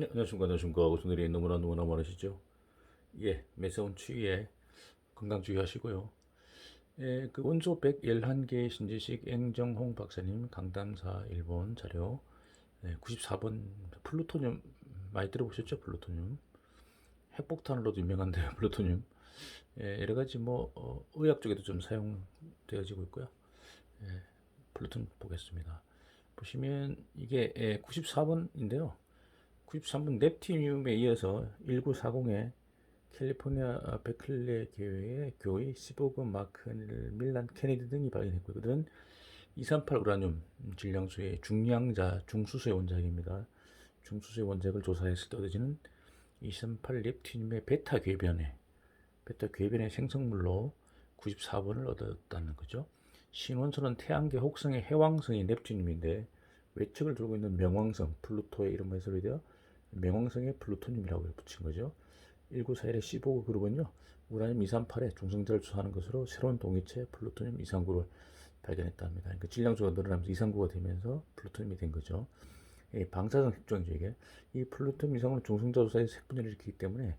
네, 안녕하십니까, 안녕하십니까. 오순들이 너무나 너무나 많으시죠? 예, 매서운 추위에 건강 주의하시고요. 예, 그 원소 111개 신지식 앵정홍 박사님 강담사 일본 자료 예, 94번 플루토늄 많이 들어보셨죠? 플루토늄. 핵폭탄으로도 유명한데요, 플루토늄. 예, 여러 가지 뭐 어, 의학 쪽에도 좀 사용되어지고 있고요. 예, 플루토늄 보겠습니다. 보시면 이게 예, 94번인데요. 93번 넵티늄에 이어서 1940에 캘리포니아 베클레 교회의 교회 15금 마크 밀란 케네디 등이 발견했고 그들은 238 우라늄 질량수의 중량자 중수소의 원자핵입니다. 중수소의 원자핵을 조사했을 때 얻어지는 238 넵티늄의 베타 궤변에 베타 궤변의 생성물로 94번을 얻었다는 거죠. 신원소는 태양계 혹성의 해왕성이 넵튠늄인데 외측을 들고 있는 명왕성 플루토의 이름으로 해석이 되어 명왕성의 플루토늄이라고 붙인 거죠. 1941의 15그 그룹은요. 우라늄 238의 중성자를 조사하는 것으로 새로운 동위체 플루토늄 239를 발견했답니다. 그러니까 질량수가 늘어나면서 239가 되면서 플루토늄이 된 거죠. 이 방사성 핵종이죠 이게. 이 플루토늄 이상으로 중성자 조사에서 핵분열을 일으키기 때문에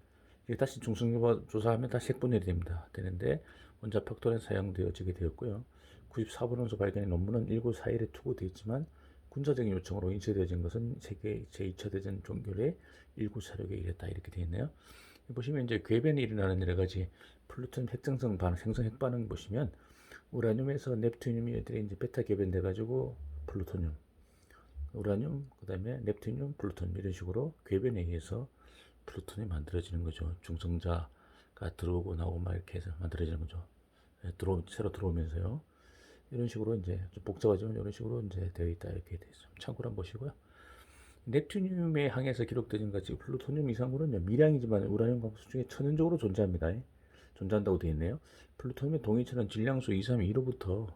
이게 다시 중성자 조사하면 다시 핵분열이 됩니다. 되는데 원자 팩tor에 사용되어지게 되었고요. 94번 원소 발견의 논문은 1941에 투고되어 있지만 군사적인 요청으로 인쇄되어진 것은 세계 제2차 대전 종결의 일구 사력에 이랬다 이렇게 되어 있네요. 보시면 이제 궤변이 일어나는 여러 가지 플루톤 핵정성 반응, 생성 핵 반응 보시면 우라늄에서 넵튠늄이 애들이 이제 베타 궤변돼 가지고 플루토늄, 우라늄, 그다음에 넵튠늄, 플루토늄 이런 식으로 궤변에 의해서 플루톤이 만들어지는 거죠. 중성자가 들어오고 나오고 막 이렇게 해서 만들어지는 거죠. 예, 들어 새로 들어오면서요. 이런 식으로 이제 좀 복잡하지만 이런 식으로 이제 되어 있다 이렇게 되어 있습니다. 참고로 한번 보시고요. 넵튠늄의 항에서 기록되는 같이 플루토늄 이상으로는 미량이지만 우라늄 광수 중에 천연적으로 존재합니다. 존재한다고 되어 있네요. 플루토늄의 동위체는 질량수 2, 3, 2로부터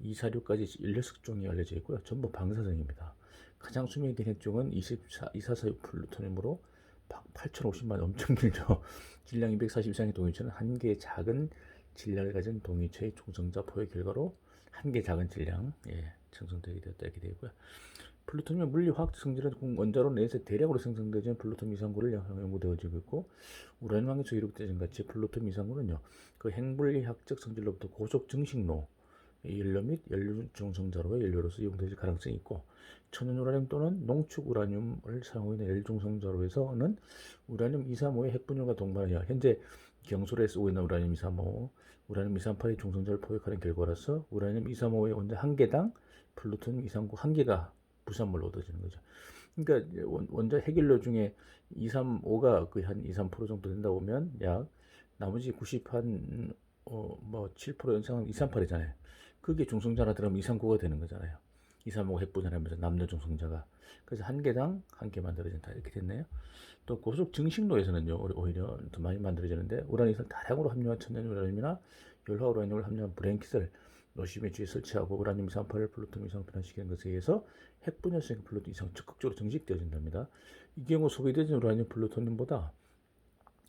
2, 4, 6까지 16종이 알려져 있고요. 전부 방사성입니다. 가장 수명이 긴 핵종은 24, 2, 4, 4, 6 플루토늄으로 8,050만 엄청 길죠. 질량 240 이상의 동위체는 한 개의 작은 질량을 가진 동위체의 중성자 포의 결과로 한 개 작은 질량 예, 생성되게 되었다 이렇게 되고요. 플루토늄의 물리 화학적 성질은 원자로 내에서 대량으로 생성되는 플루토늄 이상구를 연구되어지고 있고 우라늄 항에서 이룩되는 같이 플루토늄 이상구는요 그 핵물리학적 성질로부터 고속 증식로 연료 및 연료 중성자로의 연료로서 이용될 가능성이 있고 천연 우라늄 또는 농축 우라늄을 사용하고 있는 연료 중성자로에서는 우라늄 235의 핵분열과 동반하여 현재 경솔에 쓰고 있는 우라늄 235, 우라늄 238의 중성자를 포획하는 결과로서 우라늄 235의 원자 한 개당 플루토늄 239 한 개가 부산물로 얻어지는 거죠. 그러니까 원 자 핵연료 중에 235가 거의 한 2, 3% 정도 된다 보면 약 나머지 90한 어, 뭐7% 연상은 238이잖아요. 그게 중성자나 들어가면 239가 되는 거잖아요. 235 핵분열하면서 남는 중성자가 그래서 한 개당 한 개 만들어진다 이렇게 됐네요. 또 고속 증식로에서는요 오히려 더 많이 만들어지는데 우라늄을 다량으로 함유한 천연 우라늄이나 열화 우라늄을 함유한 브랭킷을 노심의 주위에 설치하고 우라늄 238을 플루토늄 이상 변화시키는 것에 의해서 핵분열성 플루토늄 이상 적극적으로 증식되어진답니다. 이 경우 소비되어진 우라늄 플루토늄보다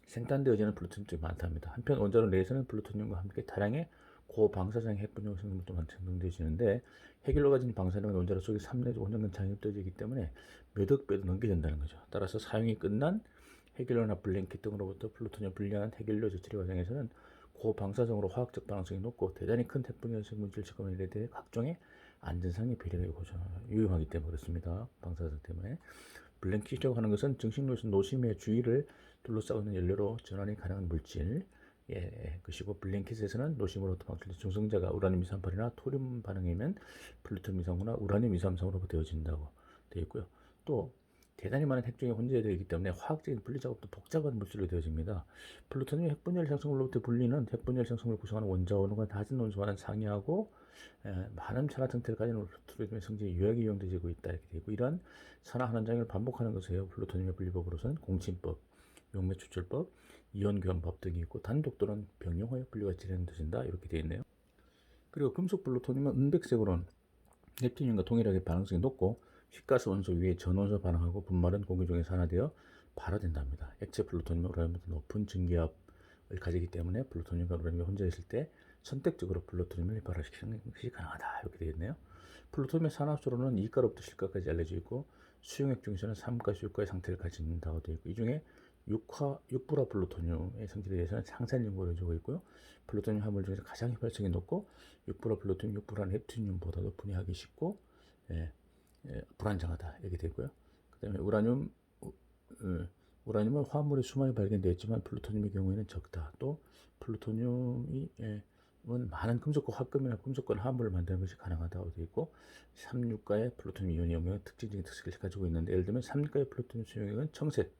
생산되어지는 플루토늄이 많답니다. 한편 원자로 내에서는 플루토늄과 함께 다량의 고방사성 핵분열 성분도 생성되어지는데 핵연료 가진 방사능은 원자로 속에 3 내지 5년간 장입되어지기 때문에 몇억 배도 넘게 된다는 거죠. 따라서 사용이 끝난 핵연료나 블랭킷 등으로부터 플루토늄 분리한 핵연료 저처리 과정에서는 고방사성으로 화학적 반응성이 높고 대단히 큰 핵분열 성분질 측정에 대해 각종의 안전상의 배려가 유용하기 때문에 그렇습니다. 방사성 때문에 블랭킷이라고 하는 것은 증식로에서 노심의 주위를 둘러싸고 있는 연료로 전환이 가능한 물질 예, 그시고 블랭킷에서는 노심으로부터 방출된 중성자가 우라늄 238이나 토륨 반응이면 플루토늄 239나 우라늄 233으로 되어진다고 되어 있고요. 또 대단히 많은 핵종이 혼재되어 있기 때문에 화학적인 분리 작업도 복잡한 물질로 되어집니다. 플루토늄 핵분열 생성물로부터 분리는 핵분열 생성물을 구성하는 원자원과 낮은 원소와는 상이하고 에, 많은 산화 가진 플루토늄의 성질이 유효하게 이용되고 있다 이렇게 되고 이러한 산화 환원장을 반복하는 것이에요. 플루토늄의 분리법으로서는 공침법, 용매 추출법, 이온 교환법 등이 있고 단독 또는 병용화학 분류가 진행되신다 이렇게 되어 있네요. 그리고 금속 플루토늄은 은백색으로는 넵튠륨과 동일하게 반응성이 높고 휘가스 원소 위에 전원소 반응하고 분말은 공기 중에 산화되어 발화된답니다. 액체 플루토늄은 우라늄보다 높은 증기압을 가지기 때문에 플루토늄과 우라늄이 혼재했을 때 선택적으로 플루토늄을 발화시키는 것이 가능하다 이렇게 되어 있네요. 플루토늄의 산화수로는 이가로부터 실가까지 알려져 있고 수용액 중에서는 3가에서 6가의 상태를 가진다고 되어 있고 이 중에 6화 6불화 플루토늄의 성질에 대해서는 상세한 연구를 주고 있고요. 플루토늄 화물 중에서 가장 휘발성이 높고 6불화 플루토늄, 6불화 넵튠륨보다도 분해하기 쉽고 예, 예, 불안정하다 이렇게 되고요. 그 다음에 우라늄 우, 어, 우라늄은 화물에 수많이 발견되었지만 플루토늄의 경우에는 적다. 또 플루토늄이 예, 은 많은 금속과 화금이나 금속과 화물을 만드는 것이 가능하다고 되어 있고 3육가의 플루토늄 이온의 영역은 특징적인 특색을 가지고 있는데 예를 들면 3육가의 플루토늄 수용액은 청색,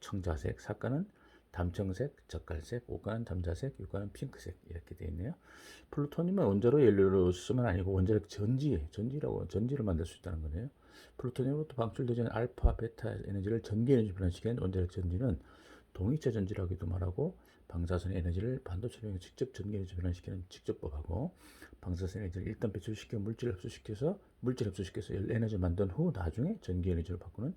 청자색, 4가는 담청색, 젓갈색, 5가는 담자색, 6가는 핑크색 이렇게 되어 있네요. 플루토늄은 원자로 연료로 쓰면 아니고 원자력 전지, 전지라고 전지를 만들 수 있다는 거네요. 플루토늄으로부터 방출되지 않은 알파, 베타 에너지를 전기 에너지 변환시키는 원자력 전지는 동위체 전지라고도 말하고 방사선 에너지를 반도체로 직접 전기 에너지 변환시키는 직접법하고 방사선 에너지를 일단 배출시켜 물질을 흡수시켜서 물질 흡수시켜서 에너지를 만든 후 나중에 전기 에너지로 바꾸는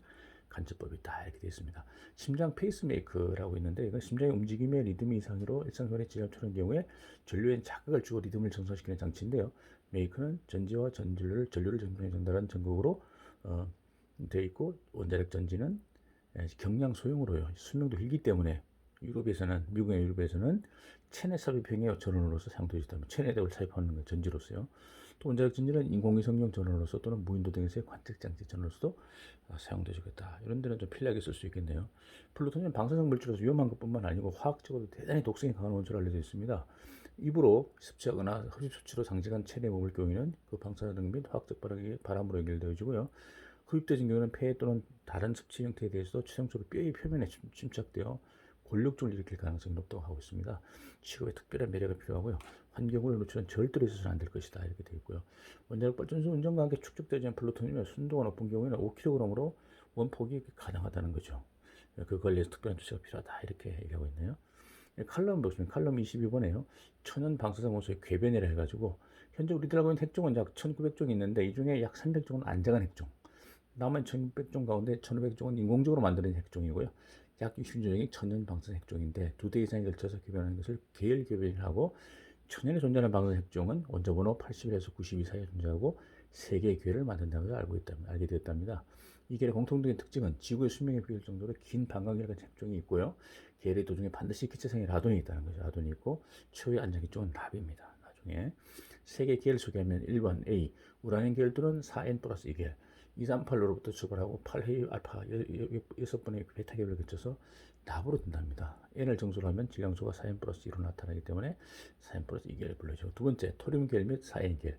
간접법이 있다 이렇게 되어 있습니다. 심장 페이스메이커라고 있는데 이건 심장의 움직임의 리듬이 이상으로 일상생활에 지압 초는 경우에 전류에 자극을 주고 리듬을 정상시키는 장치인데요. 메이커는 전지와 전류를 전류를 전방에 전달하는 전극으로 어, 되어 있고 원자력 전지는 예, 경량 소형으로요. 수명도 길기 때문에 유럽에서는 미국의 유럽에서는 체내 삽입형의 전원으로서 있다면 체내력을 삽입하는 건 전지로서요. 또 원자력 전지는 인공위성용 전원으로서 또는 무인도 등에서의 관측 장치 전원으로서도 어, 사용되겠다. 이런 데는 좀 편리하게 쓸 수 있겠네요. 플루토늄 방사성 물질로서 위험한 것뿐만 아니고 화학적으로도 대단히 독성이 강한 원소로 알려져 있습니다. 입으로 섭취하거나 흡입 수치로 장기간 체내에 머물 경우에는 그 방사능 및 화학적 발학이 바람으로 연결되어지고요. 흡입되진 경우는 폐 또는 다른 섭취 형태에 대해서도 최종적으로 뼈의 표면에 침- 침착되어 골육종을 일으킬 가능성이 높다고 하고 있습니다. 취급에 특별한 매력이 필요하고요. 환경을 노출은 절대로 있어서는 안 될 것이다 이렇게 되어 있고요. 원자력 발전소 운전과 함께 축적되지 않은 플루토늄이 순도가 높은 경우에는 5kg으로 원폭이 가능하다는 거죠. 그 관리에서 특별한 조치가 필요하다 이렇게 얘기하고 있네요. 예, 칼럼 보시면 칼럼 22번에요. 천연 방사성 원소의 궤변이라 해가지고 현재 우리들 알고 있는 핵종은 약 1900종이 있는데 이 중에 약 300종은 안정한 핵종. 남은 1600종 가운데 1500종은 인공적으로 만드는 핵종이고요. 약 60종이 천연 방사성 핵종인데 두 대 이상에 걸쳐서 개변하는 것을 계열 개변이라고 천연에 존재하는 방사성 핵종은 원자번호 81에서 92 사이에 존재하고 세 개의 계열을 만든다고 알고 있다, 알게 되었답니다. 이 계열의 공통적인 특징은 지구의 수명에 비할 정도로 긴 반광이라는 핵종이 있고요. 계열의 도중에 반드시 기체성의 라돈이 있다는 거죠. 라돈이 있고 최후의 안정기종은 랍입니다. 나중에 세개 계열 소개하면 1번 A 우라늄 계열들은 4N 플러스 2계열 238로부터 출발하고 8회의 알파 6번의 베타 계열을 거쳐서 납으로 된답니다. N을 정수로 하면 질량수가 4N 플러스 2로 나타나기 때문에 4N 플러스 2계열을 불러주고 두 번째 토륨 계열 및 4N 계열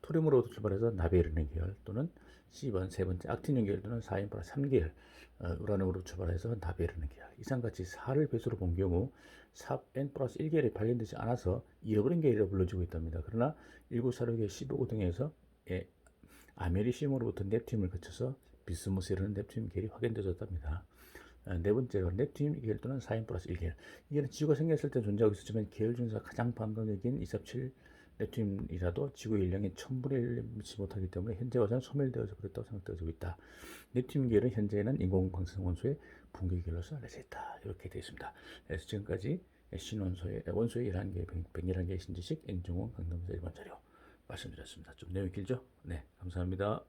토륨으로부터 출발해서 납에 이르는 계열 또는 C번 세 번째 악틴륨 계열들은 4N 플러스 3계열 어, 우라늄으로 출발해서 납에 이르는 계열 이상같이 4를 배수로 본 경우 4N 플러스 1계열이 발견되지 않아서 잃어버린 계열이라고 불러지고 있답니다. 그러나 1946의 15호 등에서 예, 아메리시움으로부터 넵튠을 거쳐서 비스무스라는 넵튠 계열이 확인되었답니다. 어, 네 번째로 넵튠 계열 또는 4N 플러스 1계열. 이게는 지구가 생겼을 때 존재하고 있었지만 계열 중에서 가장 반감적인 237 넵튠이라도 지구 인량의 1000분의 1을 미치지 못하기 때문에 현재 와서는 소멸되어서 그랬다고 생각되어지고 있다. 넵튠 계열은 현재는 인공 방사성 원소의 붕괴 계열로서 알려져 있다. 이렇게 되어 있습니다. 그래서 지금까지 신원소의 원소의 11개, 111개의 신지식, 엔종원, 강남사 1번 자료 말씀드렸습니다. 좀 내용이 길죠? 네, 감사합니다.